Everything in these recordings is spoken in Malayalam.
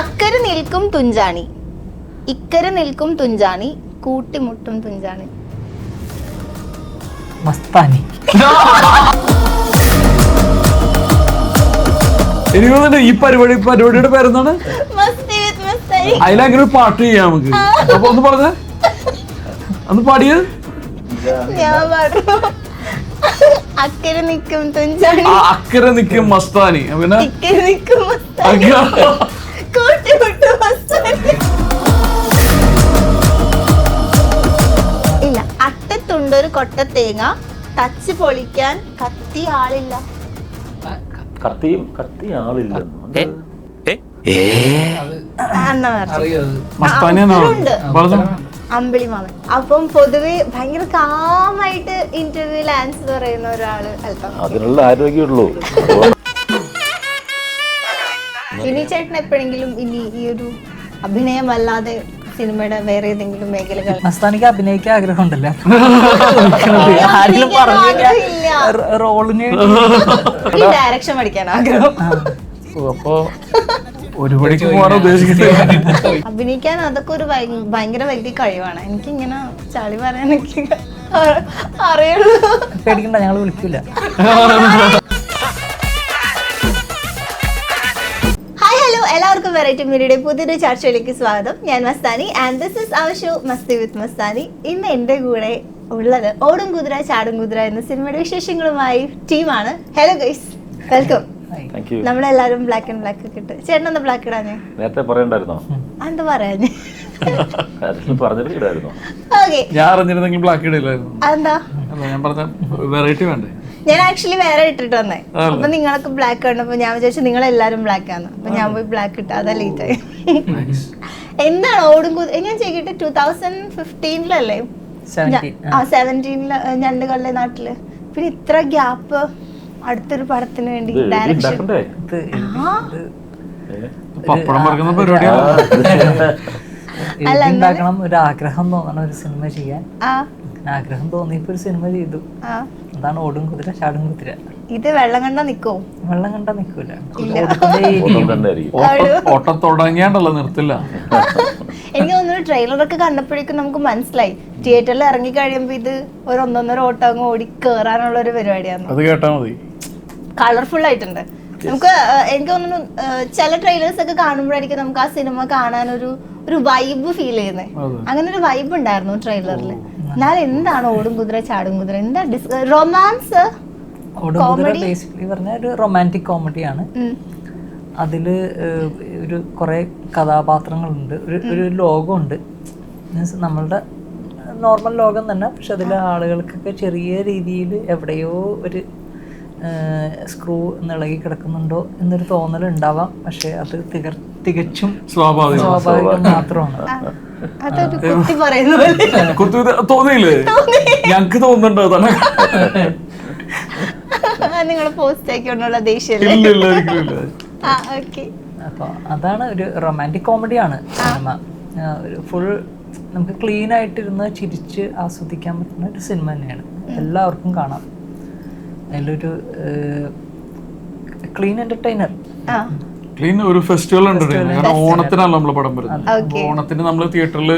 അക്കരെ നിൽക്കും തുഞ്ചാണി. ഇക്കരെ നിൽക്കും തുഞ്ചാണി കൂട്ടിമുട്ടും തുഞ്ചാണി. മസ്താനി. എനിക്ക് ഈ പരിപാടി പരിപാടിയുടെ പേരെന്താണ്? അതിലങ്ങനെ ഒരു പാട്ട് ചെയ്യാം നമുക്ക്. അപ്പൊ ഒന്ന് പറഞ്ഞ. ഒന്ന് പാടിയത് അക്കരെ നിൽക്കും തുഞ്ചാണി. അക്കരെ നിൽക്കും മസ്താനി. പിന്നെ? ഇക്കരെ നിൽക്കും മസ്താനി. കൂട്ടിമുട്ടും മസ്താനി ഇല്ല അട്ടത്തുണ്ടൊരു കൊട്ട തേങ്ങ. തച്ച് പൊളിക്കാൻ കത്തി ആളില്ല. കത്തിയും കത്തി ആളില്ല. എന്നാ പറഞ്ഞു? അമ്പിളി മാമൻ. അപ്പം പൊതുവെ ഭയങ്കര കാമായിട്ട് ഇന്റർവ്യൂവിൽ ആൻസർ പറയുന്ന ഒരാൾ അല്പം. അതിനുള്ള ആരോഗ്യമുള്ളൂ. ചേട്ടൻ എപ്പോഴെങ്കിലും ഇനി ഈ ഒരു അഭിനയമല്ലാതെ സിനിമയുടെ വേറെ ഏതെങ്കിലും മേഖലകൾ മസ്താനിക്ക് അഭിനയിക്കാൻ ആഗ്രഹം ഉണ്ടല്ലോ ആരെങ്കിലും അഭിനയിക്കാൻ പറഞ്ഞില്ല. റോളിന് ഈ ഡയറക്ഷൻ പഠിക്കാൻ ആഗ്രഹം. ഒരു പണിക്ക് പോകാൻ ഉദ്ദേശിക്കുന്നത് അഭിനയിക്കാൻ അതൊക്കെ ഒരു ഭയ- ഭയങ്കര വലിയ കഴിവാണ്. എനിക്ക് ഇങ്ങനെ ചളി പറയാനൊക്കെ അ- അറിയുള്ളൂ. പേടിക്കണ്ട ഞങ്ങൾ വിളിക്കൂല. വെറൈറ്റി മീഡിയയുടെ പുതിയൊരു ചർച്ചയിലേക്ക് സ്വാഗതം. ഞാൻ Mastani and this is our show Masti with Mastani. ഇന്ന് എന്റെ കൂടെ ഉള്ളത് ഓടും കുതിര ചാടും കുതിര എന്ന സിനിമയുടെ വിശേഷങ്ങളുമായി ടീമാണ്. ഹലോ ഗൈസ് വെൽക്കം നമ്മളെല്ലാരും ബ്ലാക്ക് ആൻഡ് ബ്ലാക്ക് ഒക്കെ ഇട്ട്. ചേട്ടൻ ഒന്ന് ബ്ലാക്ക് ഇടാഞ്ഞേ? നേരത്തെ പറയണ്ടായിരുന്നോ? എന്താ പറയാഞ്ഞേ? ഞാൻ അറിഞ്ഞിരുന്നെങ്കിൽ ബ്ലാക്ക് ഇടില്ലായിരുന്നു. അതെന്താ? ഞാൻ പറഞ്ഞ വെറൈറ്റി വേണ്ടേ? ഞാൻ ആക്ച്വലി വേറെ ഇട്ടിട്ട് വന്നേ. അപ്പൊ നിങ്ങളൊക്കെ ബ്ലാക്ക് കണ്ടപ്പോ ഞാൻ വിചാരിച്ചു നിങ്ങൾ എല്ലാരും ബ്ലാക്ക് ആണ് അപ്പൊ ഞാൻ പോയി ബ്ലാക്ക് ഇട്ട. അതാ ലേറ്റ് ആയി. എന്താണ് ഓടും കുതി- ഞാൻ ചെയ്തിട്ട് ടൂ തൗസൻഡ് ഫിഫ്റ്റീനിലല്ലേ സെവന്റീനിൽ ആ സെവന്റീനിൽ ഞണ്ടുകളുടെ നാട്ടിൽ. പിന്നെ ഇത്ര ഗ്യാപ്പ് അടുത്തൊരു പടത്തിന് വേണ്ടി ഡയറക്ഷൻ ഉണ്ടാക്കണം ഒരു ആഗ്രഹം തോന്നണം ഒരു സിനിമ ചെയ്യാൻ. ആഗ്രഹം തോന്നിയപ്പോ ഒരു സിനിമ ചെയ്തു. അതാണ് ഓടും കുതിര ചാടും കുതിര. ഇത് വെള്ളം കണ്ടാ നിക്കോ? വെള്ളം കണ്ടാ നിക്കൂല. ഓട്ടം തുടങ്ങിയാണ്ടല്ലോ നിർത്തില്ല. എനിക്ക് തോന്നുന്നു ട്രെയിലറൊക്കെ കണ്ടപ്പോഴേക്കും നമുക്ക് മനസ്സിലായി. തിയേറ്ററിൽ ഇറങ്ങി കഴിയുമ്പോ ഇത് ഒരു ഒന്നൊന്നര ഓട്ടം അങ്ങ് ഓടി കേറാനുള്ള ഒരു പരിപാടിയാണ് അത് കേട്ടാ മതി. കളർഫുൾ ആയിട്ടുണ്ട്. നമുക്ക് എനിക്ക് തോന്നുന്നു ചില ട്രെയിലേഴ്സ് ഒക്കെ കാണുമ്പോഴായിരിക്കും നമുക്ക് ആ സിനിമ കാണാൻ ഒരു ഒരു വൈബ് ഫീൽ ചെയ്യുന്നത് അങ്ങനെ ഒരു വൈബ് ഉണ്ടായിരുന്നു ട്രെയിലറിൽ എന്നാൽ എന്താണ് ഓടും കുതിര ചാടും കുതിര? എന്താ റൊമാൻസ്? ഓടും കുതിര ബേസിക്കലി പറഞ്ഞ ഒരു റൊമാന്റിക് കോമഡിയാണ് അതിൽ ഒരു കുറേ കഥാപാത്രങ്ങളുണ്ട്. ഒരു ഒരു ലോകമുണ്ട്. മീൻസ് നമ്മളുടെ നോർമൽ ലോകം തന്നെ. പക്ഷെ അതിലെ ആളുകൾക്കൊക്കെ ചെറിയ രീതിയിൽ എവിടെയോ ഒരു സ്ക്രൂ ഇളകി കിടക്കുന്നുണ്ടോ എന്നൊരു തോന്നൽ ഉണ്ടാവാം പക്ഷെ അത് തികർ തികച്ചും സ്വാഭാവികം. മാത്രമാണ്. കുത്തി തോന്നിയില്ലേ? ഞങ്ങക്ക് തോന്നുന്നുണ്ടോ നിങ്ങൾ പോസ്റ്റ് അപ്പോൾ അതാണ് ഒരു റൊമാന്റിക് കോമഡിയാണ് സിനിമ. ഒരു ഫുൾ നമുക്ക് ക്ലീൻ ആയിട്ടിരുന്ന് ചിരിച്ച് ആസ്വദിക്കാൻ പറ്റുന്ന ഒരു സിനിമ തന്നെയാണ്. എല്ലാവർക്കും കാണാം. അതിലൊരു ക്ലീൻ എന്റർടൈനർ ആ. ക്ലീൻ ഒരു ഫെസ്റ്റിവൽ ഉണ്ട് കാരണം ഓണത്തിനാണല്ലോ നമ്മൾ പടം വരുന്നത്. ഓണത്തിന് നമ്മൾ തിയേറ്ററിൽ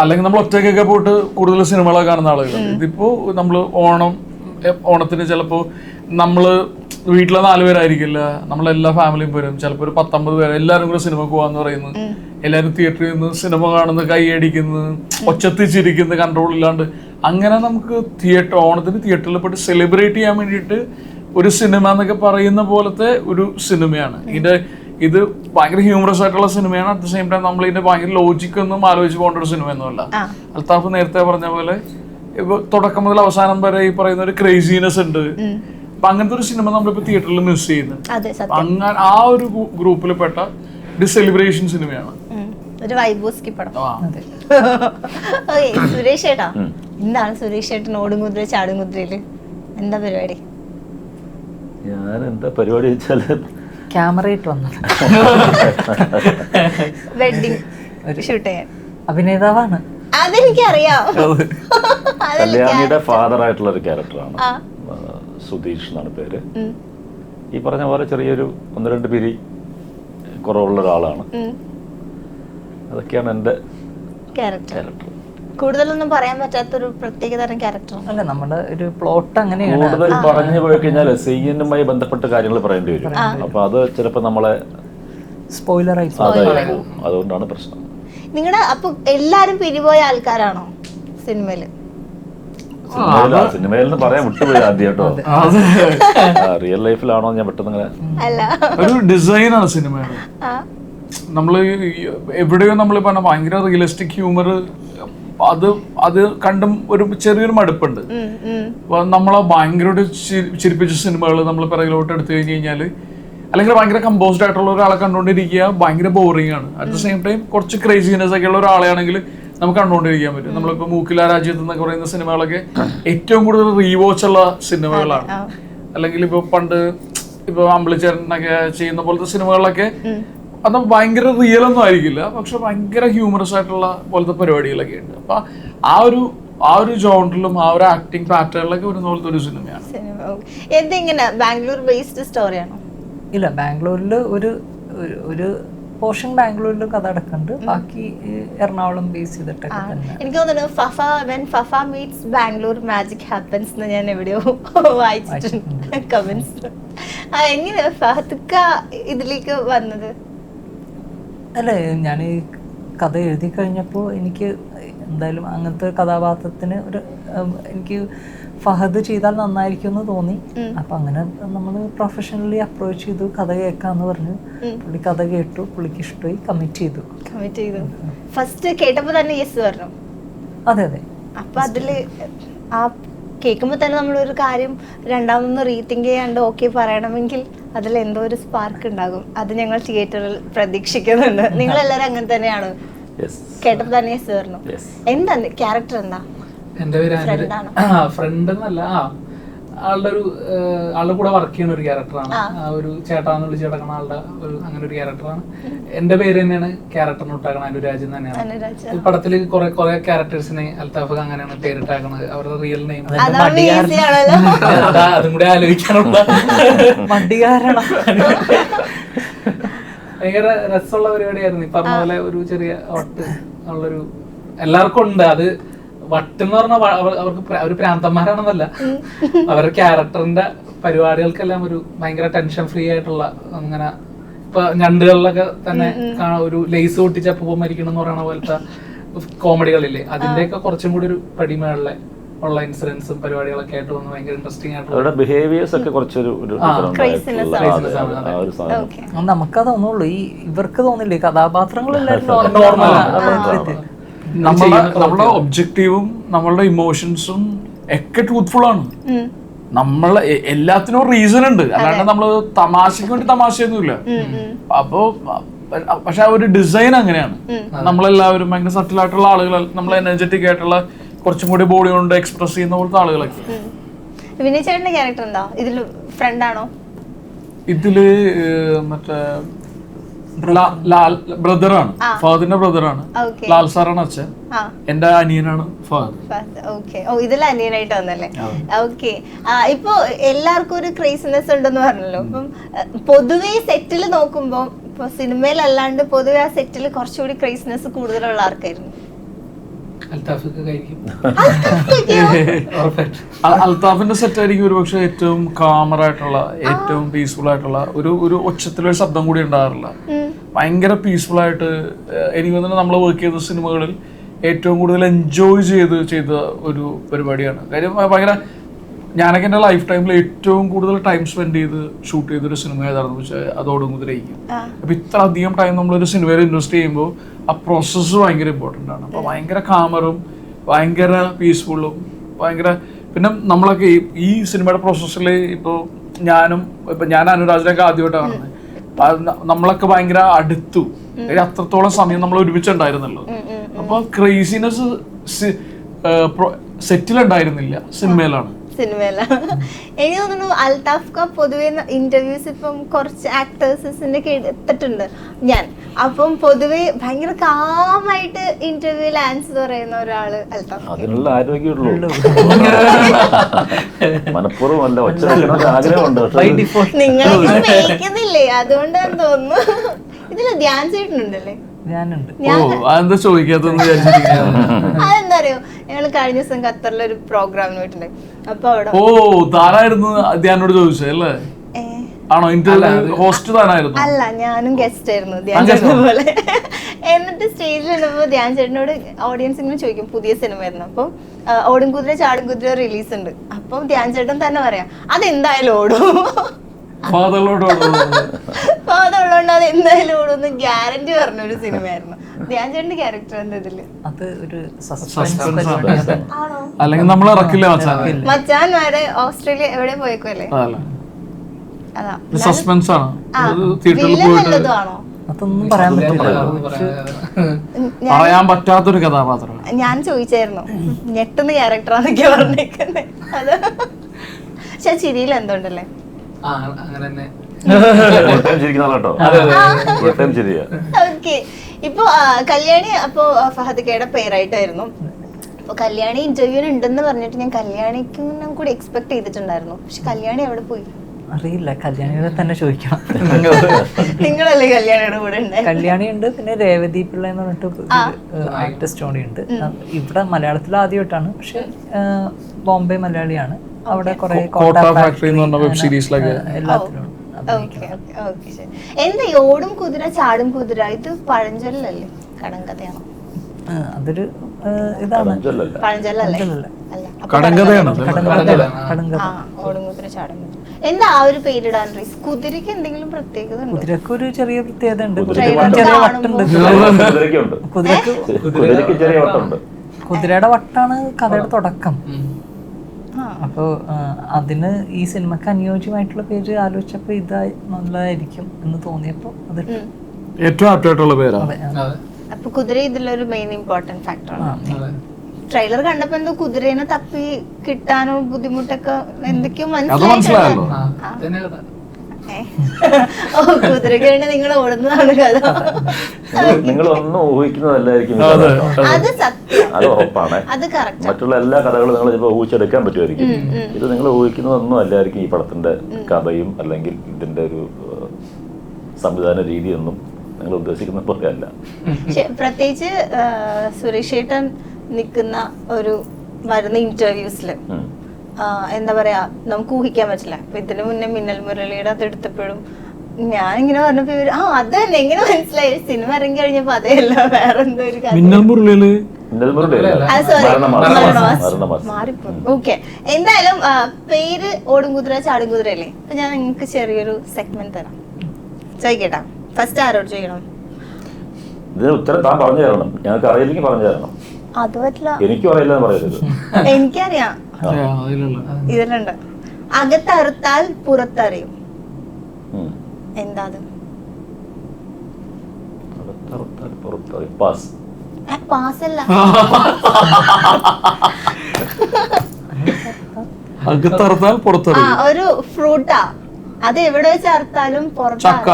അല്ലെങ്കിൽ നമ്മൾ ഒറ്റയ്ക്കൊക്കെ പോയിട്ട് കൂടുതൽ സിനിമകളൊക്കെ കാണുന്ന ആളുകൾ ഇതിപ്പോ നമ്മൾ ഓണം ഓണത്തിന് ചിലപ്പോ നമ്മൾ വീട്ടിലെ നാല് പേരായിരിക്കില്ല. നമ്മളെല്ലാ ഫാമിലിയും പോരും ചിലപ്പോൾ ഒരു പത്തൊമ്പത് പേര് എല്ലാവരും കൂടെ സിനിമ പോവാന്ന് പറയുന്നു എല്ലാവരും തിയേറ്ററിൽ നിന്ന് സിനിമ കാണുന്നു കൈയടിക്കുന്നു ഒച്ചത്തിച്ചിരിക്കുന്നു കൺട്രോൾ ഇല്ലാണ്ട്. അങ്ങനെ നമുക്ക് തിയേറ്റർ ഓണത്തിന് തിയേറ്ററിൽ പോയിട്ട് സെലിബ്രേറ്റ് ചെയ്യാൻ വേണ്ടിയിട്ട് ഒരു സിനിമ എന്നൊക്കെ പറയുന്ന പോലത്തെ ഒരു സിനിമയാണ്. ഇതിന്റെ ഇത് ഭയങ്കര ഹ്യൂമറസ് ആയിട്ടുള്ള സിനിമയാണ്. അറ്റ് ദ സെയിം ടൈം നമ്മൾ ഇതിന്റെ ഭയങ്കര ലോജിക് ഒന്നും ആലോചിച്ച് പോകേണ്ട ഒരു സിനിമയൊന്നുമല്ല. അൽത്താഫ് നേരത്തെ പറഞ്ഞ പോലെ ഇപ്പൊ തുടക്കം മുതൽ അവസാനം വരെ ഈ പറയുന്ന ഒരു ക്രേസിനെസ് ഉണ്ട്. അപ്പൊ അങ്ങനത്തെ ഒരു സിനിമ നമ്മളിപ്പോ തിയേറ്ററിൽ മിസ് ചെയ്യുന്നു. അതെ സത്യം. അങ്ങനെ ആ ഒരു ഗ്രൂപ്പിൽ പെട്ട ഒരു സെലിബ്രേഷൻ സിനിമയാണ്. ഒരു വൈബോസ്കി പടം അതെ. ഓക്കെ സുരേഷ് ചേട്ടാ എന്താണ് സുരേഷ് ചേട്ടൻ ഓടും കുതിര ചാടും കുതിരയിൽ എന്താ പരിപാടി? ഞാൻ എന്താ പരിപാടി വെച്ചാൽ? ക്യാമറയിട്ട് വന്നത് വെഡിങ് ഷൂട്ട് ചെയ്യാൻ. അഭിനേതാവാണ്. അതെനിക്കറിയാം. കല്യാണിയുടെ ഫാദർ ആയിട്ടുള്ള ഒരു ക്യാരക്ടറാണ്. സുധീഷ് എന്നാണ് പേര്. ഈ പറഞ്ഞ പോലെ ചെറിയൊരു ഒന്ന് രണ്ട് പിരി കുറവുള്ള ഒരാളാണ് അതൊക്കെയാണ് എന്റെ ക്യാരക്ടർ. കൂടുതലൊന്നും പറയാൻ പറ്റാത്തൊരു പ്രത്യേക തരം ക്യാരക്ടർ അല്ല നമ്മുടെ ഒരു പ്ലോട്ട് അങ്ങനെയാണ്. കൂടുതൽ പറഞ്ഞു പോയി കഴിഞ്ഞാൽ സീനുമായി ബന്ധപ്പെട്ട കാര്യങ്ങൾ പറയേണ്ടി വരും. അപ്പൊ അത് ചിലപ്പോൾ നമ്മളെ സ്പോയിലർ ആയി അതുകൊണ്ടാണ് പ്രശ്നം. നിങ്ങളുടെ അപ്പൊ എല്ലാരും പിരിപോയ ആൾക്കാരാണോ സിനിമയിൽ സിനിമയിൽ പറയാൻ വിട്ടുപോയി ആദ്യം കേട്ടോ അത് റിയൽ ലൈഫിലാണോ ഞാൻ പെട്ടെന്ന് അല്ല. ഒരു ഡിസൈനാണ് സിനിമയുടെ ആ. നമ്മൾ എവിടെയോ നമ്മൾ പറഞ്ഞ ഭയങ്കര റിയലിസ്റ്റിക് ഹ്യൂമർ അത് അത് കണ്ടും ഒരു ചെറിയൊരു മടുപ്പുണ്ട്. നമ്മളെ ഭയങ്കരമായിട്ട് ചിരിപ്പിച്ച സിനിമകൾ നമ്മൾ പിറകിലോട്ട് എടുത്തു കഴിഞ്ഞ് കഴിഞ്ഞാൽ അല്ലെങ്കിൽ ഭയങ്കര കമ്പോസ്ഡ് ആയിട്ടുള്ള ഒരാളെ കണ്ടുകൊണ്ടിരിക്കുക ഭയങ്കര ബോറിംഗ് ആണ്. അറ്റ് ദ സെയിം ടൈം കുറച്ച് ക്രേസിനെസ് ഒക്കെ ഉള്ള ഒരാളെയാണെങ്കിൽ നമുക്ക് കണ്ടുകൊണ്ടിരിക്കാൻ പറ്റും. നമ്മളിപ്പോ മൂക്കില രാജ്യത്ത് എന്നൊക്കെ പറയുന്ന സിനിമകളൊക്കെ ഏറ്റവും കൂടുതൽ റീവോച്ച് ഉള്ള സിനിമകളാണ്. അല്ലെങ്കിൽ ഇപ്പൊ പണ്ട് ഇപ്പൊ അമ്പിളിച്ചേരനൊക്കെ ചെയ്യുന്ന പോലത്തെ സിനിമകളിലൊക്കെ അത് ഭയങ്കര റിയൽ ഒന്നും ആയിരിക്കില്ല. പക്ഷെ ഭയങ്കര ഹ്യൂമറസ് ആയിട്ടുള്ള പോലത്തെ പരിപാടികളൊക്കെ ഉണ്ട്. അപ്പൊ ആ ഒരു ആ ഒരു ജോണ്ടിലും ആ ഒരു ആക്ടിങ് പാറ്റേണിലൊക്കെ വരുന്ന പോലത്തെ ഒരു സിനിമയാണ്. Cinema okay. എന്തെങ്ങനെ? ബാംഗ്ലൂർ ബേസ്ഡ് സ്റ്റോറിയാണോ ഇല്ല ബാംഗ്ലൂരിൽ ഒരു ഒരു- പോർഷൻ ബാംഗ്ലൂരിൽ കഥ അടക്കുന്നുണ്ട് ബാക്കി എറണാകുളം ബേസ് ചെയ്തിട്ടൊക്കെ തന്നെ. എനിക്ക് തോന്നുന്നു Fafa when Fafa meets Bangalore magic happens എന്ന് ഞാൻ എവിടെയോ വായിച്ചിട്ടുണ്ട് കമന്റ്സ് ആ എങ്ങനെ ഫഹത്തുക്ക ഇതിലേക്ക് വന്നത്? അല്ല ഞാൻ കഥ എഴുതി കഴിഞ്ഞപ്പോൾ എനിക്ക് എന്തായാലും അങ്ങനത്തെ കഥാപാത്രത്തിന് ഒരു എനിക്ക് ഫഹദ് ചെയ്താൽ നന്നായിരിക്കും എന്ന് തോന്നി. അപ്പം അങ്ങനെ നമ്മൾ പ്രൊഫഷണലി അപ്രോച്ച് ചെയ്തു കഥ കേൾക്കാന്ന് പറഞ്ഞു. പുള്ളി കഥ കേട്ടു പുള്ളിക്ക് ഇഷ്ടമായി കമ്മിറ്റ് ചെയ്തു. കമ്മിറ്റ് ചെയ്തു. ഫസ്റ്റ് കേട്ടപ്പോ തന്നെ യെസ് പറഞ്ഞു. അതെ അതെ. അപ്പൊ അതിൽ ആ കേൾക്കുമ്പോ തന്നെ നമ്മളൊരു കാര്യം രണ്ടാമതൊന്ന് റീതിങ്ക് ചെയ്യാണ്ട് ഓക്കെ പറയണമെങ്കിൽ അതിൽ എന്തോ ഒരു സ്പാർക്ക് ഉണ്ടാകും. അത് ഞങ്ങൾ തിയേറ്ററിൽ പ്രതീക്ഷിക്കുന്നുണ്ട്. നിങ്ങൾ എല്ലാവരും അങ്ങനെ തന്നെയാണ്? യെസ് കേട്ടപ്പോ തന്നെ സേർന്നു എന്താ ക്യാരക്ടർ എന്താ? എന്റെ പേര്? ഫ്രണ്ട് എന്നല്ല. ആ ആളുടെ ഒരു ആളുടെ കൂടെ വർക്ക് ചെയ്യുന്ന ഒരു ക്യാരക്ടറാണ് ആ. ഒരു ചേട്ടാന്ന് വിളിച്ച് കിടക്കുന്ന ആളുടെ ഒരു അങ്ങനെ ഒരു ക്യാരക്ടറാണ് എന്റെ പേര് തന്നെയാണ് ക്യാരക്ടറിന് ഇട്ടാക്കണ അനുരാജൻ തന്നെയാണ്. ഈ പടത്തിൽ കുറെ കുറെ ക്യാരക്ടേഴ്സിനെ അൽത്താഫ് അങ്ങനെയാണ് പേരിട്ടാക്കണത്. അവരുടെ റിയൽ നെയിം അതും കൂടി ആലോചിക്കാനുള്ള. ഭയങ്കര രസമുള്ള പരിപാടിയായിരുന്നു. ഈ പറഞ്ഞ പോലെ ഒരു ചെറിയ ഒട്ട് ഉള്ളൊരു എല്ലാവർക്കും ഉണ്ട്. അത് വട്ട് എന്ന് പറഞ്ഞാൽ അവർക്ക് ഒരു പ്രാന്തന്മാരാണെന്നല്ല. അവരുടെ ക്യാരക്ടറിന്റെ പരിപാടികൾക്കെല്ലാം ഒരു ഭയങ്കര ടെൻഷൻ ഫ്രീ ആയിട്ടുള്ള അങ്ങനെ ഇപ്പൊ ഞണ്ടുകളിലൊക്കെ തന്നെ ഒരു ലേസ് പൊട്ടിച്ച പൂവ മരിക്കണം എന്ന് പറയുന്ന പോലത്തെ കോമഡികളില്ലേ. അതിന്റെയൊക്കെ കുറച്ചും കൂടി ഒരു പടിമേളിലെ ഉള്ള ഇൻസിഡൻസും പരിപാടികളൊക്കെ ആയിട്ട് വന്ന് ഭയങ്കര ഇൻട്രസ്റ്റിംഗ് ആയിട്ടുള്ള അവരുടെ ബിഹേവിയേഴ്സ് ഒക്കെ കുറച്ചൊരു നമുക്കത് തോന്നുള്ളൂ ഈ ഇവർക്ക് തോന്നില്ലേ കഥാപാത്രങ്ങളെല്ലാവരും നമ്മളെ ഒബ്ജക്റ്റീവും നമ്മളുടെ ഇമോഷൻസും ഒക്കെ ട്രൂത്ത്ഫുൾ ആണ്. നമ്മൾ എല്ലാത്തിനും റീസൺ ഉണ്ട്. അല്ലാണ്ട് നമ്മൾ തമാശക്ക് വേണ്ടി തമാശയൊന്നുമില്ല. അപ്പോ പക്ഷെ ആ ഒരു ഡിസൈൻ അങ്ങനെയാണ്. നമ്മളെല്ലാവരും ഭയങ്കര സട്ടിൽ ആയിട്ടുള്ള ആളുകൾ നമ്മൾ എനർജറ്റിക് ആയിട്ടുള്ള കുറച്ചും കൂടി ബോഡി കൊണ്ട് എക്സ്പ്രസ് ചെയ്യുന്ന പോലത്തെ ആളുകളൊക്കെ. വിനയ് ചേട്ടന്റെ ക്യാരക്ടർ എന്താ? ഇതിൽ ഫ്രണ്ട് ആണോ? ഇതിൽ മറ്റേ ബ്രദറാണ്. ഫാദറിന്റെ ബ്രദറാണ്. ലാൽ സാറാണ് അച്ഛൻ. എന്റെ അനിയനാണ് ഫാദർ ഓക്കെ. ഓ ഇതിൽ അനിയനായിട്ട് വന്നല്ലേ? ഓക്കെ. ഇപ്പൊ എല്ലാവർക്കും ഒരു ക്രേസിനെസ് ഉണ്ടെന്ന് പറഞ്ഞല്ലോ. അപ്പം പൊതുവേ സെറ്റിൽ നോക്കുമ്പോൾ ഇപ്പൊ സിനിമയിലല്ലാണ്ട് പൊതുവേ ആ സെറ്റിൽ കുറച്ചുകൂടി ക്രേസിനെസ് കൂടുതലുള്ള ആർക്കായിരുന്നു? അൽത്താഫിന്റെ സെറ്റ് ആയിരിക്കും ഒരുപക്ഷെ ഏറ്റവും കാമറായിട്ടുള്ള ഏറ്റവും പീസ്ഫുൾ ആയിട്ടുള്ള ഒരു ഒരു ഒച്ചത്തിലൊരു ശബ്ദം കൂടി ഉണ്ടാകാറില്ല. ഭയങ്കര പീസ്ഫുൾ ആയിട്ട് ഏഹ്, എനിക്ക് തോന്നുന്നു നമ്മൾ വർക്ക് ചെയ്ത സിനിമകളിൽ ഏറ്റവും കൂടുതൽ എൻജോയ് ചെയ്ത് ചെയ്ത ഒരു പരിപാടിയാണ്. കാര്യം ഭയങ്കര ഞാനൊക്കെ എന്റെ ലൈഫ് ടൈമിൽ ഏറ്റവും കൂടുതൽ ടൈം സ്പെൻഡ് ചെയ്ത് ഷൂട്ട് ചെയ്തൊരു സിനിമ ഏതാണെന്ന് വെച്ചാൽ അതോടും കുതിരയ്ക്കും അപ്പൊ ഇത്ര അധികം ടൈം നമ്മളൊരു സിനിമയിൽ ഇൻവെസ്റ്റ് ചെയ്യുമ്പോൾ ആ പ്രോസസ്സ് ഭയങ്കര ഇമ്പോർട്ടന്റ് ആണ്. അപ്പോൾ ഭയങ്കര കാമറും ഭയങ്കര പീസ്ഫുള്ളും ഭയങ്കര പിന്നെ നമ്മളൊക്കെ ഈ- സിനിമയുടെ പ്രോസസ്സിൽ ഇപ്പോൾ ഞാനും ഇപ്പൊ ഞാൻ അനുരാജിനൊക്കെ ആദ്യമായിട്ടാണ് കാണുന്നത്. നമ്മളൊക്കെ ഭയങ്കര അടുത്തു. അത്രത്തോളം സമയം നമ്മൾ ഒരുമിച്ചുണ്ടായിരുന്നല്ലോ അപ്പൊ ക്രേസിനെസ് സെറ്റിലുണ്ടായിരുന്നില്ല സിനിമയിലാണ്. സിനിമയില. എനിക്ക് തോന്നുന്നു അൽതാഫ് ക പൊതുവെ ഇന്റർവ്യൂസ് ഇപ്പം കുറച്ച് ആക്ടേഴ്സിന്റെ എടുത്തിട്ടുണ്ട് ഞാൻ. അപ്പം പൊതുവെ ഭയങ്കര കാമായിട്ട് ഇന്റർവ്യൂവിൽ ആൻസർ പറയുന്ന ഒരാൾ അൽതാഫ് അതിനുള്ള ആരോഗ്യമുള്ളൂ ഒച്ച ആഗ്രഹമുണ്ട്. നിങ്ങൾ അതുകൊണ്ടാണ് അതുകൊണ്ടാന്ന് തോന്നുന്നു. ഇതിൽ ധ്യാൻ ചേട്ടനുണ്ടല്ലേ? ഞാനുണ്ട്. ഓ അതെന്താ ചോദിക്കാത്തെന്ന് അതെന്താ അറിയോ ഞങ്ങൾ കഴിഞ്ഞ ദിവസം ഒരു പ്രോഗ്രാമിന് പോയിട്ടുണ്ട്. അപ്പൊ അവിടെ ഓ താനായിരുന്നു ധ്യാനോട് ചോദിച്ചത് അല്ലേ? ആണോ? ഇന്റർവ്യൂ ഹോസ്റ്റ് താനായിരുന്നു? അല്ല ഞാനും ഗസ്റ്റ് ആയിരുന്നു ധ്യാൻ ചേട്ടനെ പോലെ എന്നിട്ട് സ്റ്റേജിൽ ധ്യാൻ ചേട്ടനോട് ഓഡിയൻസ് ഇങ്ങനെ ചോദിക്കും പുതിയ സിനിമ ആയിരുന്നു. അപ്പം ഓടും കുതിര ചാടും കുതിര റിലീസ് ഉണ്ട്. അപ്പം ധ്യാൻ ചേട്ടൻ തന്നെ പറയാം അതെന്തായാലും ഓടും. അതുള്ളതുകൊണ്ട് അത് എന്തായാലും ഓടും ഗ്യാരണ്ടി പറഞ്ഞ ഒരു സിനിമയായിരുന്നു ക്യാരക്ടർ എന്താ ഇതിൽ? അത് ഒരു അല്ലെങ്കിൽ നമ്മൾ ഇറക്കില്ല മച്ചാനെ. മച്ചാൻ വരെ ഓസ്ട്രേലിയ എവിടെ പോയേക്കല്ലേ സസ്പെൻസ് ആണ്. അതൊന്നും പറയാൻ പറ്റില്ല. പറയാൻ പറ്റാത്തൊരു കഥാപാത്രം. ഞാൻ ചോദിച്ചായിരുന്നു. ഞെട്ടുന്ന ക്യാരക്ടറാന്നൊക്കെ പറഞ്ഞേക്കുന്നത് അത്. പക്ഷെ ചിരിയിൽ എന്തുണ്ടല്ലേ? അങ്ങനെ തന്നെ ഇപ്പൊ കല്യാണി അപ്പോ ഫഹദിക്കയുടെ പേരായിട്ടായിരുന്നു അപ്പൊ കല്യാണി ഇന്റർവ്യൂവിന് ഉണ്ടെന്ന് പറഞ്ഞിട്ട് ഞാൻ കല്യാണിക്കും കൂടി എക്സ്പെക്ട് ചെയ്തിട്ടുണ്ടായിരുന്നു. പക്ഷെ കല്യാണി അവിടെ പോയി? അറിയില്ല. കല്യാണിയുടെ തന്നെ ചോദിക്കണം നിങ്ങളല്ലേ കല്യാണിയുടെ കൂടെ കല്യാണി ഉണ്ട് പിന്നെ രേവതി പിള്ള എന്ന് പറഞ്ഞിട്ട് ആർട്ടിസ്റ്റ് കൂടി ഉണ്ട്. ഇവിടെ മലയാളത്തിൽ ആദ്യമായിട്ടാണ്. പക്ഷെ ബോംബെ മലയാളിയാണ്. അവിടെ കുറെ കോട്ട ഫാക്ടറി എന്ന് പറഞ്ഞ വെബ് സീരീസിലൊക്കെ എല്ലാത്തിലും എന്താ ഓടും കുതിര ചാടും കുതിര? ഇത് പഴഞ്ചൊല്ലല്ലേ? കടങ്കഥയാണോ ആ, അതൊരു ഇതാണ്. എന്താ ആ ഒരു പേരിടാൻ റീസ് കുതിരക്ക് എന്തെങ്കിലും പ്രത്യേകത ഉണ്ട്? കുതിരക്ക് ഒരു ചെറിയ പ്രത്യേകത ഉണ്ട്. ചെറിയ വട്ടുണ്ട്. കുതിരക്ക് കുതിരയുടെ വട്ടാണ് കഥയുടെ തുടക്കം. ഉം. ആ അപ്പോ ആ, അതിന് ഈ സിനിമക്ക് അനുയോജ്യമായിട്ടുള്ള പേര് ആലോചിച്ചപ്പോൾ ഇതായി നല്ലതായിരിക്കും എന്ന് തോന്നിയപ്പോൾ അത്. ഏറ്റവും ആപ്റ്റായിട്ടുള്ള പേരാണ് അപ്പൊ കുതിര ഇതിലൊരു മെയിൻ ഇമ്പോർട്ടന്റ് ഫാക്ടറാണ് അതെ. ട്രെയിലർ കണ്ടപ്പോ എന്തോ കുതിരേനെ തപ്പി കിട്ടാനോ ബുദ്ധിമുട്ടൊക്കെ എന്തൊക്കെയോ അത് നിങ്ങൾ ഓടുന്നതാണ് കഥ. നിങ്ങൾ- ഒന്നും ഊഹിക്കുന്നതല്ലായിരിക്കും അത് സത്യം. അത് ഉറപ്പാണ്. അത് കറക്റ്റ് മറ്റുള്ള എല്ലാ കഥകളും നിങ്ങൾ ചിലപ്പോൾ ഊഹിച്ചെടുക്കാൻ പറ്റുമായിരിക്കും. ഇത് നിങ്ങൾ ഊഹിക്കുന്നതൊന്നും അല്ലായിരിക്കും ഈ പടത്തിന്റെ കഥയും അല്ലെങ്കിൽ ഇതിന്റെ ഒരു സംവിധാന രീതിയൊന്നും നിങ്ങൾ ഉദ്ദേശിക്കുന്ന പോലെ അല്ല. പ്രത്യേകിച്ച് സുരേഷ് ഏട്ടൻ നിൽക്കുന്ന ഒരു വരുന്ന ഇന്റർവ്യൂസിൽ. എന്താ പറയാ നമുക്ക് ഊഹിക്കാൻ പറ്റില്ല. അപ്പൊ ഇതിനു മുന്നേ മിന്നൽ മുരളിയുടെ അത് എടുത്തപ്പോഴും ഞാൻ ഇങ്ങനെ പറഞ്ഞപ്പോ ഇവർ ആ അത് തന്നെ എങ്ങനെ മനസ്സിലായി സിനിമ ഇറങ്ങി കഴിഞ്ഞപ്പോ അതേയല്ല വേറെ എന്തോ ഒരു മിന്നൽ മുരളിയിൽ. ഓക്കെ എന്തായാലും പേര് ഓടും കുതിര ചാടും കുതിര അല്ലേ അപ്പൊ ഞാൻ നിങ്ങൾക്ക് ചെറിയൊരു സെഗ്മെന്റ് തരാം. ചോദിക്കട്ടാ. ഫസ്റ്റ് ആരോട് ചോദിക്കണം? ഇതിന് ഉത്തരം താൻ പറഞ്ഞു തരണം. ഞങ്ങൾക്ക് അറിയില്ലെങ്കിൽ പറഞ്ഞു തരണം. അത് പറ്റില്ല. എനിക്കും അറിയില്ല എന്ന് പറയരുത്. എനിക്കറിയാം. ഇതിലുണ്ട്. അകത്തറുത്താൽ പുറത്തറിയും. എന്താ. പാസ് അകത്തറുത്താൽ പുറത്തറിയും. ഒരു ഫ്രൂട്ടാ അത് എവിടെ വെച്ച് അറുത്താലും ചക്ക.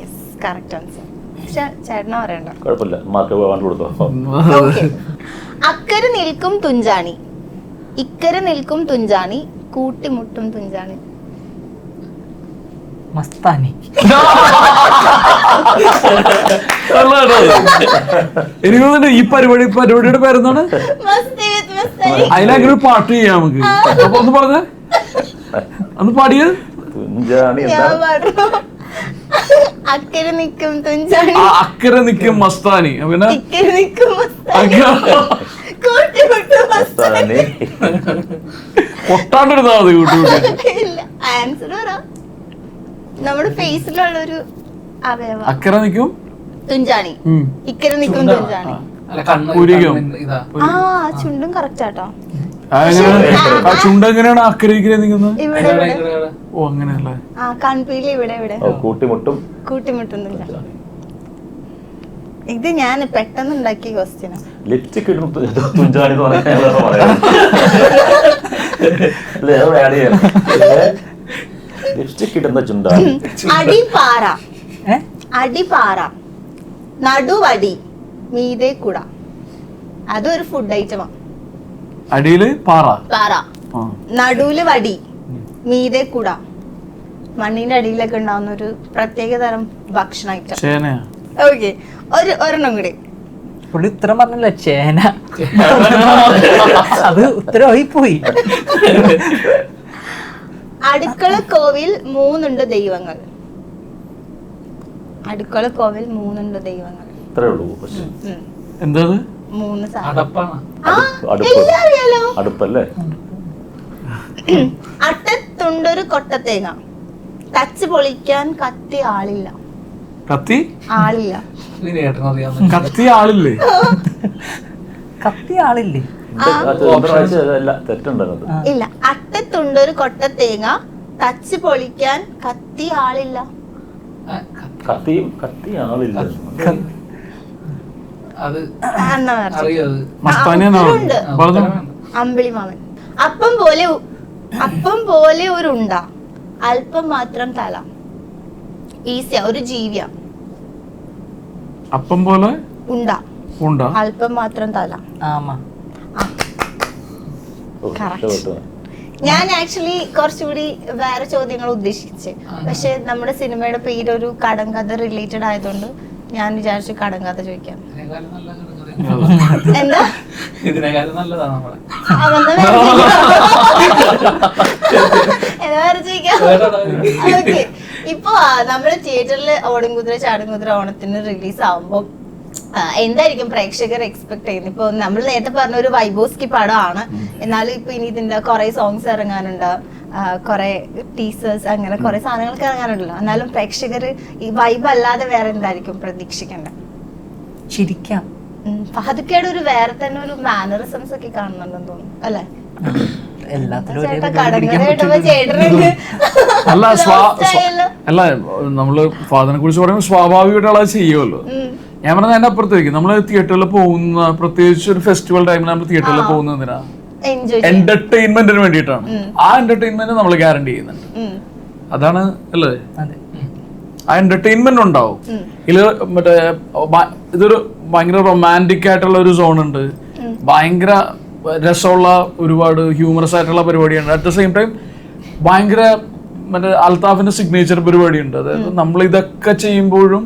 യെസ് കറക്റ്റ് ആൻസർ പക്ഷെ ചേട്ടനാ പറയണ്ട. കുഴപ്പമില്ല. മാർക്ക് കൊടുത്തോ? അക്കരെ നിൽക്കും തുഞ്ചാണി. ഇക്കരെ നിൽക്കും തുഞ്ചാണി കൂട്ടിമുട്ടും തുഞ്ചാണി. മസ്താനി. എനിക്ക് തോന്നുന്നുണ്ട് ഈ പരിപാടി പരിപാടിയുടെ പേരെന്താണ്. അതിലങ്ങനെ ഒരു പാട്ട് ചെയ്യാം നമുക്ക്. അപ്പൊ ഒന്ന് പറഞ്ഞ. ഒന്ന് പാടിയത് പറഞ്ഞു അക്കരെ നിൽക്കും തുഞ്ചാണി. അക്കരെ നിൽക്കും മസ്താനി. പിന്നെ മസ്താനി പൊട്ടാണ്ടിരുന്നാ മതി ഇല്ല ആൻസർ പറ. നമ്മുടെ ഫേസിലുള്ള ഒരു അവയവം. അക്കരെ നിൽക്കും തുഞ്ചാണി. ഉം. ഇക്കരെ നിൽക്കും തുഞ്ചാണി. അല്ല പുരികം. ഇതാ. ആ ചുണ്ടും കറക്റ്റ് ആട്ടോ. ആ, ചുണ്ട് എങ്ങനെയാണ് അക്കരെ ഇക്കരെ നിൽക്കുന്നത്? ഇവിടെ ഇവിടെ, ഇവിടെ. ഇവിടെ, ഇവിടെ. ഓ അങ്ങനെയല്ലേ ആ കൺപീലി ഇവിടെ ഇവിടെ. ഓ, കൂട്ടിമുട്ടും. കൂട്ടിമുട്ടും തുഞ്ചാണി. ഇത് ഞാൻ പെട്ടെന്ന് ഉണ്ടാക്കിയ ക്വസ്റ്റ്യനാ ലിപ്സ്റ്റിക് ഇടും തുഞ്ചാണി എന്ന്. ലിപ്സ്റ്റിക് ഇടുന്ന അടിപ്പാറ. ഏ? നടുവടി മീതെ കുട. അതൊരു ഫുഡ് ഐറ്റമാ അടിയിൽ പാറ. പാറ. നടുവിൽ വടി മീതെ കുട. മണ്ണിന്റെ അടിയിലൊക്കെ ഉണ്ടാവുന്ന ഒരു പ്രത്യേക തരം ഭക്ഷണ ഐറ്റം ചേനയാ. ഓക്കെ ഒരു ഒരെണ്ണം കൂടി. പുള്ളി ഉത്തരം പറഞ്ഞില്ല ചേന. അത് ഉത്തരമായി പോയി അടുക്കള കോവിൽ മൂന്നുണ്ട് ദൈവങ്ങൾ. അടുക്കള കോവിൽ മൂന്നുണ്ട് ദൈവങ്ങൾ. ഉള്ളൂ പക്ഷേ. മൂന്ന് സാധനം. അടുപ്പല്ലേ? അട്ടത്തുണ്ടൊരു കൊട്ടത്തേങ്ങ. തച്ച് പൊളിക്കാൻ കത്തി ആളില്ല. കത്തി? ആളില്ല. കത്തി ആളില്ലേ? കത്തി ആളില്ലേ ഇല്ല ആ ഒരു അട്ടത്തുണ്ടൊരു കൊട്ടത്തേങ്ങ. ടച്ച് പൊളിക്കാൻ കത്തി ആളില്ല. കത്തിയും കത്തി ആളില്ല. അത് എന്നാ പറഞ്ഞത്? അറിയത്. മസ്താനി എന്നാ അമ്പിളി മാമൻ. അപ്പം പോലെ അപ്പം പോലെ ഒരു ഉണ്ട. അല്പം മാത്രം തല. ഈസിയാ ഒരു ജീവിയാ. അപ്പം പോലെ? ഉണ്ട. ഉണ്ടാ. അല്പം മാത്രം തല. ആമ. ഞാൻ ആക്ച്വലി കുറച്ചുകൂടി വേറെ ചോദ്യങ്ങൾ ഉദ്ദേശിച്ച്. പക്ഷെ നമ്മുടെ സിനിമയുടെ പേര് ഒരു കടങ്കഥ റിലേറ്റഡ് ആയതുകൊണ്ട് ഞാൻ വിചാരിച്ചു കടങ്കഥ ചോദിക്കാം. എന്താ? വേറെ ചോദിക്കാം. ഇപ്പൊ നമ്മൾ തിയേറ്ററിൽ ഓടുംകുതിര ചാടുംകുതിര ഓണത്തിന് റിലീസ് ആവുമ്പോ എന്തായിരിക്കും പ്രേക്ഷകർ എക്സ്പെക്ട് ചെയ്യുന്നത്? ഇപ്പൊ നമ്മൾ നേരത്തെ പറഞ്ഞ ഒരു വൈബോസ്കി പടമാണ്. എന്നാലും ഇപ്പൊ ഇനി ഇതിന്റെ കുറെ സോങ്സ് ഇറങ്ങാനുണ്ട്. കുറെ ടീസേഴ്സ് അങ്ങനെ കുറെ സാധനങ്ങൾക്ക് ഇറങ്ങാനുണ്ടല്ലോ. എന്നാലും പ്രേക്ഷകർ ഈ വൈബ് അല്ലാതെ വേറെ എന്തായിരിക്കും പ്രതീക്ഷിക്കേണ്ട ചിരിക്കാം. ഉം, ഒരു വേറെ തന്നെ ഒരു മാനറിസംസ് ഒക്കെ കാണുന്നുണ്ടെന്ന് തോന്നുന്നു അല്ലെ? എല്ലാത്തിലും ഒരേ അല്ല സ്വാ അല്ല നമ്മൾ ഫാദറിനെ കുറിച്ച് പറയുമ്പോൾ സ്വാഭാവികമായിട്ട് ആളത് ചെയ്യുമല്ലോ. ഞാൻ പറഞ്ഞത് എന്റെ അപ്പുറത്തേക്ക്. നമ്മൾ തിയേറ്ററിൽ പോകുന്ന പ്രത്യേകിച്ച് ഒരു ഫെസ്റ്റിവൽ ടൈമിൽ നമ്മൾ തിയേറ്ററിൽ പോകുന്നതിനാ എൻജോയ് എന്റർടൈൻമെന്റിന് വേണ്ടിയിട്ടാണ്. ആ എന്റർടൈൻമെന്റ് നമ്മൾ ഗ്യാരണ്ടി ചെയ്യുന്നുണ്ട്. അതാണ് അല്ലേ? ആ എന്റർടൈൻമെന്റ് ഉണ്ടാവും. ഇതിൽ മറ്റേ ഇതൊരു ഭയങ്കര റൊമാന്റിക് ആയിട്ടുള്ള ഒരു സോൺ ഉണ്ട്. ഭയങ്കര രസമുള്ള ഒരുപാട് ഹ്യൂമറസ് ആയിട്ടുള്ള പരിപാടിയുണ്ട് അറ്റ് ദ സെയിം ടൈം ഭയങ്കര മറ്റേ അൽത്താഫിന്റെ സിഗ്നേച്ചർ പരിപാടിയുണ്ട്. അതായത് നമ്മൾ ഇതൊക്കെ ചെയ്യുമ്പോഴും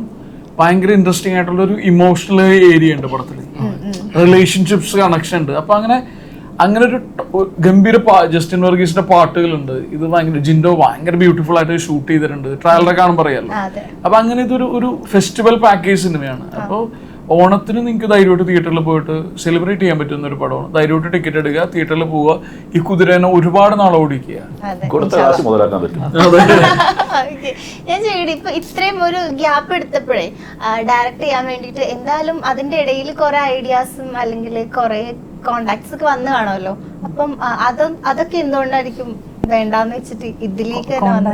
ഭയങ്കര ഇൻട്രസ്റ്റിംഗ് ആയിട്ടുള്ള ഒരു ഇമോഷണൽ ഏരിയ ഉണ്ട് പടത്തിൽ റിലേഷൻഷിപ്സ് കണക്ഷൻ ഉണ്ട്. അപ്പൊ അങ്ങനെ അങ്ങനെ ഒരു ഗംഭീര ജസ്റ്റിൻ വർഗീസിന്റെ പാട്ടുകളുണ്ട്. ഇത് ഭയങ്കര ജിൻഡോ ഭയങ്കര ബ്യൂട്ടിഫുൾ ആയിട്ട് ഷൂട്ട് ചെയ്തിട്ടുണ്ട്. ട്രയലറെ കാണുമ്പോൾ അറിയാലോ. അപ്പൊ അങ്ങനെ ഇതൊരു ഒരു ഫെസ്റ്റിവൽ പാക്കേജ് സിനിമയാണ് അപ്പോൾ ഓണത്തിന് നിങ്ങൾക്ക് ധൈര്യമായിട്ട് തിയേറ്ററിൽ പോയിട്ട് സെലിബ്രേറ്റ് ചെയ്യാൻ പറ്റുന്ന ഒരു പടമാണ്. ധൈര്യമായിട്ട് ടിക്കറ്റ് എടുക്കുക തിയേറ്ററിൽ പോവുക. ഈ കുതിരേനെ ഒരുപാട് നാളെ ഓടിക്കുക. ഞാൻ ചോദിക്കട്ടെ ഇപ്പൊ ഇത്രയും ഒരു ഗ്യാപ്പ് എടുത്തപ്പോഴേ ഡയറക്റ്റ് ചെയ്യാൻ വേണ്ടിട്ട് എന്തായാലും അതിന്റെ ഇടയിൽ കുറെ ഐഡിയാസും അല്ലെങ്കിൽ കുറെ കോണ്ടാക്ട്സ് ഒക്കെ വന്നു കാണുമല്ലോ. അപ്പം അത് അതൊക്കെ എന്തുകൊണ്ടായിരിക്കും വേണ്ടാന്ന് വെച്ചിട്ട് ഇതിലേക്ക് തന്നെ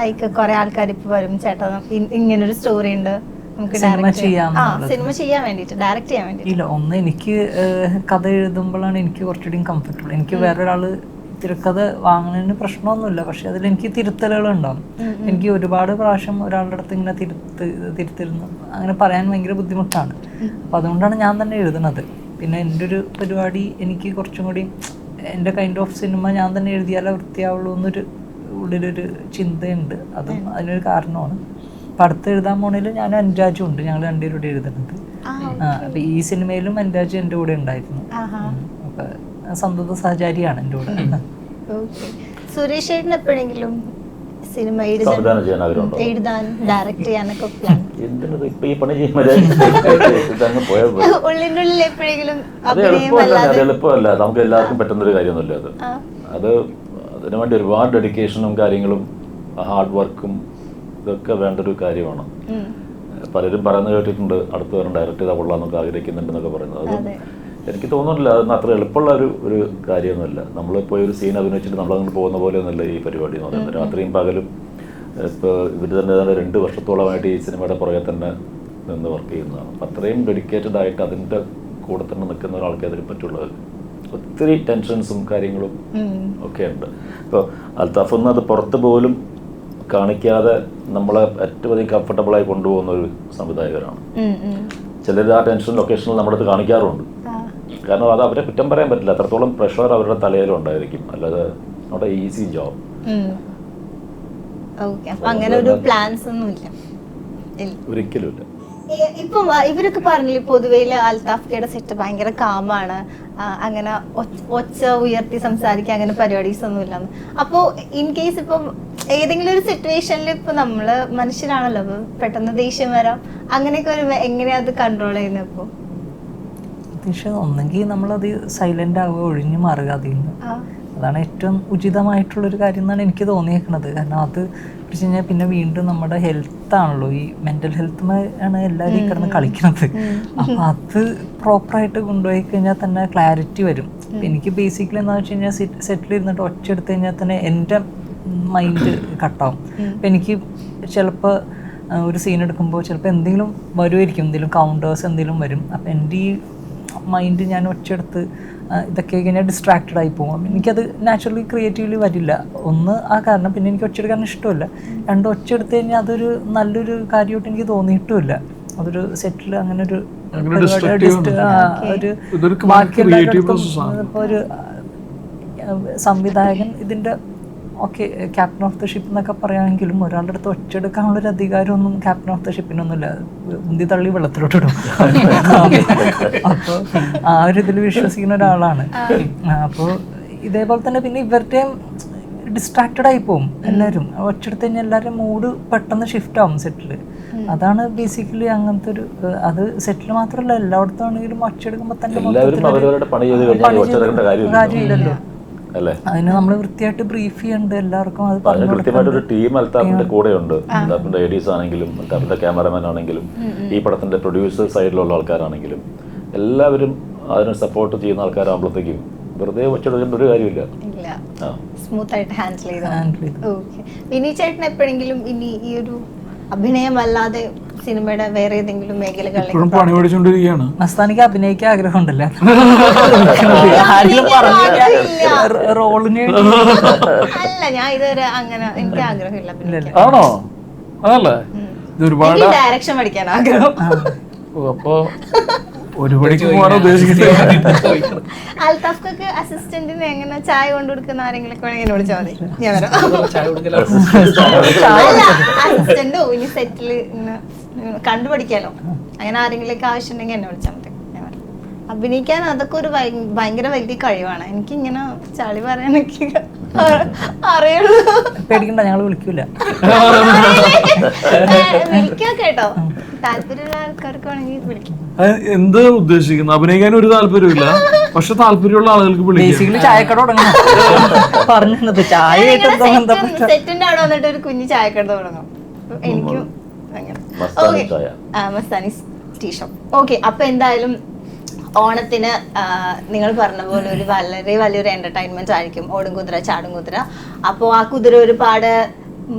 ലൈക്ക് കുറെ ആൾക്കാർ ഇപ്പൊ വരും ചേട്ടാ ഇങ്ങനൊരു സ്റ്റോറി ഉണ്ട്. നമുക്ക് ചെയ്യാം. ആ സിനിമ ചെയ്യാൻ വേണ്ടിട്ട് ഡയറക്റ്റ് ചെയ്യാൻ വേണ്ടിട്ട് ഇല്ല ഒന്ന് എനിക്ക് കഥ എഴുതുമ്പോഴാണ് എനിക്ക് കുറച്ചുകൂടി കംഫർട്ടബിൾ എനിക്ക് വേറൊരാൾ തിരക്കഥ വാങ്ങുന്നതിന് പ്രശ്നമൊന്നുമില്ല. പക്ഷെ അതിൽ എനിക്ക് തിരുത്തലുകൾ ഉണ്ടാവും എനിക്ക് ഒരുപാട് പ്രാവശ്യം ഒരാളുടെ അടുത്ത് ഇങ്ങനെ തിരുത്ത് തിരുത്തിരുന്നു. അങ്ങനെ പറയാൻ ഭയങ്കര ബുദ്ധിമുട്ടാണ്. അപ്പം അതുകൊണ്ടാണ് ഞാൻ തന്നെ എഴുതുന്നത്. പിന്നെ എന്റെ ഒരു പരിപാടി എനിക്ക് കുറച്ചും കൂടി എന്റെ കൈൻഡ് ഓഫ് സിനിമ ഞാൻ തന്നെ എഴുതിയാലേ വൃത്തിയാവുള്ളൂ എന്നൊരു ഉള്ളിലൊരു ചിന്തയുണ്ട്. അതും അതിനൊരു കാരണമാണ്. അപ്പം അടുത്ത് എഴുതാൻ പോണേൽ ഞാൻ അനുരാജും ഉണ്ട് ഞങ്ങൾ രണ്ടുപേരും കൂടെ എഴുതുന്നത് അപ്പൊ ഈ സിനിമയിലും അനുരാജ് എന്റെ കൂടെ ഉണ്ടായിരുന്നു. അപ്പൊ സന്തത സഹചാരിയാണ് എന്റെ കൂടെ. ഓക്കെ. സുരേഷ് ചേട്ടൻ എപ്പോഴെങ്കിലും സിനിമ എഴുതാൻ ഡയറക്റ്റ് ചെയ്യാനൊക്കെ പ്ലാൻ ഉള്ളിൽ എപ്പോഴെങ്കിലും എളുപ്പമല്ല നമുക്ക് എല്ലാവർക്കും പറ്റുന്ന ഒരു കാര്യമൊന്നുമില്ല അത്. അത് അതിനു വേണ്ടി ഒരുപാട് ഡെഡിക്കേഷനും കാര്യങ്ങളും ഹാർഡ് വർക്കും ഇതൊക്കെ വേണ്ട ഒരു കാര്യമാണ്. പലരും പറയുന്നത് കേട്ടിട്ടുണ്ട് അടുത്ത് വരണം ഡയറക്റ്റ് ചെയ്താൽ കൊള്ളാമെന്നൊക്കെ ആഗ്രഹിക്കുന്നുണ്ടെന്നൊക്കെ പറയുന്നത്. അത്. എനിക്ക് തോന്നുന്നില്ല അതൊന്നും അത്ര എളുപ്പമുള്ള ഒരു ഒരു കാര്യമൊന്നുമല്ല. നമ്മളിപ്പോൾ ഒരു സീൻ അഭിനയിച്ചിട്ട് നമ്മളങ്ങോട്ട് പോകുന്ന പോലെ പോലെയൊന്നുമല്ല ഈ പരിപാടി എന്ന് പറയുന്നത്. രാത്രിയും പകലും ഇപ്പോൾ ഇവർ തന്നെ തന്നെ രണ്ട് വർഷത്തോളമായിട്ട് ഈ സിനിമയുടെ പുറകെ തന്നെ നിന്ന് വർക്ക് ചെയ്യുന്നതാണ്. അപ്പം അത്രയും ഡെഡിക്കേറ്റഡ് ആയിട്ട് അതിന്റെ കൂടെ തന്നെ നിൽക്കുന്ന ഒരാൾക്ക് അതിന് പറ്റുള്ളത് ഒത്തിരി ടെൻഷൻസും കാര്യങ്ങളും. ഒക്കെ ഉണ്ട്. ഇപ്പോൾ അൽത്താഫ് ഒന്ന് അത് പുറത്ത് പോലും കാണിക്കാതെ നമ്മളെ ഏറ്റവും അധികം കംഫർട്ടബിളായി കൊണ്ടുപോകുന്ന ഒരു സംവിധായകരാണ്. ചിലർ ആ ടെൻഷൻ ലൊക്കേഷനിൽ നമ്മുടെ അടുത്ത് കാണിക്കാറുണ്ട്. കാരണം അത് അവരെ കുറ്റം പറയാൻ പറ്റില്ല. അത്രത്തോളം പ്രഷർ അവരുടെ തലയിലും ഉണ്ടായിരിക്കും. അല്ലാതെ നമ്മുടെ ഈസി ജോബ് ഒരിക്കലും അങ്ങനെ ഒരു പ്ലാൻസ് ഒരിക്കലുമില്ല ഇപ്പം ഇവരൊക്കെ പറഞ്ഞില്ലേ പൊതുവെയിൽ അൽതാഫ്കയുടെ സെറ്റ് ഭയങ്കര കാമാണ് അങ്ങനെ ഒച്ച- ഉയർത്തി സംസാരിക്കുക അങ്ങനെ പരിപാടീസ് ഒന്നും ഇല്ലെന്ന്. അപ്പോൾ ഇൻ കേസ് ഇപ്പം ഏതെങ്കിലും ഒരു സിറ്റുവേഷനിൽ ഇപ്പൊ നമ്മൾ മനുഷ്യരാണല്ലോ അപ്പൊ പെട്ടെന്ന് ദേഷ്യം വരാം. അങ്ങനെയൊക്കെ ഒരു എങ്ങനെയാ അത് കൺട്രോൾ ചെയ്യുന്നത് ഇപ്പൊ? പക്ഷെ ഒന്നെങ്കിൽ നമ്മളത് സൈലന്റ് ആവുക ഒഴിഞ്ഞു മാറുക അതിൽ നിന്ന്. അതാണ് ഏറ്റവും ഉചിതമായിട്ടുള്ളൊരു കാര്യം എന്നാണ് എനിക്ക് തോന്നിയേക്കുന്നത് കാരണം അത് വെച്ച് കഴിഞ്ഞാൽ പിന്നെ വീണ്ടും നമ്മുടെ ഹെൽത്ത് ആണല്ലോ. ഈ മെന്റൽ ഹെൽത്ത് ആണ് എല്ലാവരും ഈ കിടന്ന് കളിക്കുന്നത് അപ്പൊ അത് പ്രോപ്പറായിട്ട് കൊണ്ടുപോയി കഴിഞ്ഞാൽ തന്നെ ക്ലാരിറ്റി വരും. എനിക്ക് ബേസിക്കലി എന്താണെന്ന് വെച്ച് കഴിഞ്ഞാൽ സെറ്റിൽ ഇരുന്നിട്ട് ഒറ്റ എടുത്തു കഴിഞ്ഞാൽ തന്നെ എന്റെ മൈൻഡ് കട്ടാവും അപ്പം എനിക്ക് ചിലപ്പോൾ ഒരു സീൻ എടുക്കുമ്പോൾ ചിലപ്പോൾ എന്തെങ്കിലും വരുമായിരിക്കും എന്തെങ്കിലും കൗണ്ടേഴ്സ് എന്തെങ്കിലും വരും. അപ്പം എന്റെ ഈ മൈൻഡ് ഞാൻ ഒച്ചെടുത്ത് ആ, ഇതൊക്കെ കഴിഞ്ഞാൽ ഡിസ്ട്രാക്റ്റഡ് ആയി പോകും. എനിക്കത് നാച്ചുറലി ക്രിയേറ്റീവ്ലി വരില്ല. ഒന്ന് ആ കാരണം പിന്നെ എനിക്ക് ഒച്ചെടുക്കാൻ ഇഷ്ടമല്ല. രണ്ട് ഒച്ചെടുത്ത് കഴിഞ്ഞാൽ അതൊരു നല്ലൊരു കാര്യമായിട്ട് എനിക്ക് തോന്നിയിട്ടുമില്ല. അതൊരു സെറ്റിൽ അങ്ങനെ ഒരു ഒരു ബാക്കി സംവിധായകൻ ഇതിന്റെ okay captain of the ship എന്നൊക്കെ പറയുകയാണെങ്കിലും ഒരാളുടെ അടുത്ത് ഒറ്റയെടുക്കാനുള്ള ഒരു അധികാരമൊന്നും ക്യാപ്റ്റൻ ഓഫ് ദ ഷിപ്പിനൊന്നുമില്ല ഉന്തി തള്ളി വെള്ളത്തിലോട്ടിടും അപ്പോൾ ആ ഒരു ഇതിൽ വിശ്വസിക്കുന്ന ഒരാളാണ്. അപ്പോൾ ഇതേപോലെ തന്നെ പിന്നെ ഇവരുടെയും ഡിസ്ട്രാക്റ്റഡ് ആയി പോകും എല്ലാവരും. ഒച്ചെടുത്ത് കഴിഞ്ഞാൽ എല്ലാവരും മൂഡ് പെട്ടെന്ന് ഷിഫ്റ്റ് ആവും സെറ്റിൽ അതാണ് ബേസിക്കലി അങ്ങനത്തെ ഒരു അത് സെറ്റിൽ മാത്രമല്ല എല്ലായിടത്തും ആണെങ്കിലും ഒച്ചെടുക്കുമ്പോൾ തന്നെ കാര്യമില്ലല്ലോ. അല്ലേ? അതിന് നമ്മൾ വൃത്തിയായിട്ട് ബ്രീഫ് ചെയ്യണ്ട് എല്ലാവർക്കും അത് അതിന് കൃത്യമായിട്ട് ഒരു ടീം അൽത്താഫിന്റെ കൂടെ ഉണ്ട് അൽത്താഫിന്റെ എഡീസ് ആണെങ്കിലും അൽത്താഫിന്റെ ക്യാമറമാൻ ആണെങ്കിലും ഈ പടത്തിന്റെ പ്രൊഡ്യൂസർ സൈഡിലുള്ള ആൾക്കാരാണെങ്കിലും എല്ലാവരും അതിന് സപ്പോർട്ട് ചെയ്യുന്ന ആൾക്കാരാകുമ്പോഴത്തേക്കും വെറുതെ ഒച്ചെടുക്കേണ്ട ഒരു കാര്യമില്ല. ഇല്ല. ആ. സ്മൂത്ത് ആയിട്ട് ഹാൻഡിൽ ചെയ്തു? ഹാൻഡിൽ ചെയ്തു. വിനി ചേട്ടൻ എപ്പോഴെങ്കിലും ഇനി ഈ ഒരു അഭിനയമല്ലാതെ സിനിമയുടെ വേറെ ഏതെങ്കിലും ഇപ്പോഴും പണി പഠിച്ചുകൊണ്ടിരിക്കുകയാണ് മസ്താനിക്ക് അഭിനയിക്കാൻ ആരെങ്കിലും ആഗ്രഹമില്ല. റോളിന് അല്ല ഞാൻ ഇതുവരെ അങ്ങനെ എനിക്ക് ആഗ്രഹമില്ല. ആണോ? അതല്ലേ? ഇത് ഒരുപാട് ഡയറക്ഷൻ പഠിക്കാൻ ആഗ്രഹം. അപ്പൊ ഒരു പണിക്ക് പോകാൻ ഉദ്ദേശിക്കുന്നത് അൽത്താഫ്ക്കൊക്കെ അസിസ്റ്റന്റിന് എങ്ങനെ ചായ കൊണ്ടു കൊടുക്കുന്ന ആരെങ്കിലും വേണമെങ്കിൽ എന്നെ വിളിച്ചാൽ ഞാൻ വരാം. അസിസ്റ്റന്റോ ഇനി സെറ്റിൽ കണ്ടുപഠിക്കാലോ. അങ്ങനെ ആരെങ്കിലും ആവശ്യം ഉണ്ടെങ്കിൽ എന്നെ വിളിച്ചാൽ മതി. ഞാൻ വരാം. അഭിനയിക്കാൻ അതൊക്കെ ഒരു ഭയങ്കര വലിയ കഴിവാണ്. എനിക്ക് ഇങ്ങനെ ചളി പറയാനൊക്കെ അറിയുള്ളൂ. പേടിക്കണ്ട ഞങ്ങൾ വിളിക്കൂല. വിളിക്കാം കേട്ടോ. എന്ത് ഉദ്ദേശിക്കുന്നത് അഭിനയിക്കാൻ ഒരു താല്പര്യമില്ല പക്ഷെ താല്പര്യമുള്ള ആളുകൾക്ക് ബേസിക്കലി ചായക്കട തുടങ്ങണം. പറഞ്ഞത് ചായ സെറ്റിന്റെ അവിടെ വന്നിട്ട് ഒരു കുഞ്ഞു ചായക്കട എനിക്കും മസ്താനി ടീ ഷോപ്പ് ഓക്കെ അപ്പൊ എന്തായാലും ഓണത്തിന് നിങ്ങൾ പറഞ്ഞ പോലെ ഒരു വളരെ വലിയൊരു എന്റർടൈൻമെന്റ് ആയിരിക്കും. ഓടും കുതിര ചാടും കുതിര അപ്പോൾ ആ കുതിര ഒരുപാട്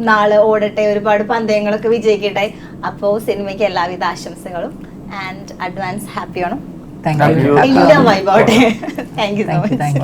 നാൾ ഓടട്ടെ ഒരുപാട് പന്തയങ്ങളൊക്കെ വിജയിക്കട്ടെ. അപ്പോൾ സിനിമയ്ക്ക് എല്ലാവിധ ആശംസകളും and advance happy Onam. Thank you India വൈബോട്ടെ thank you so thank you much thank you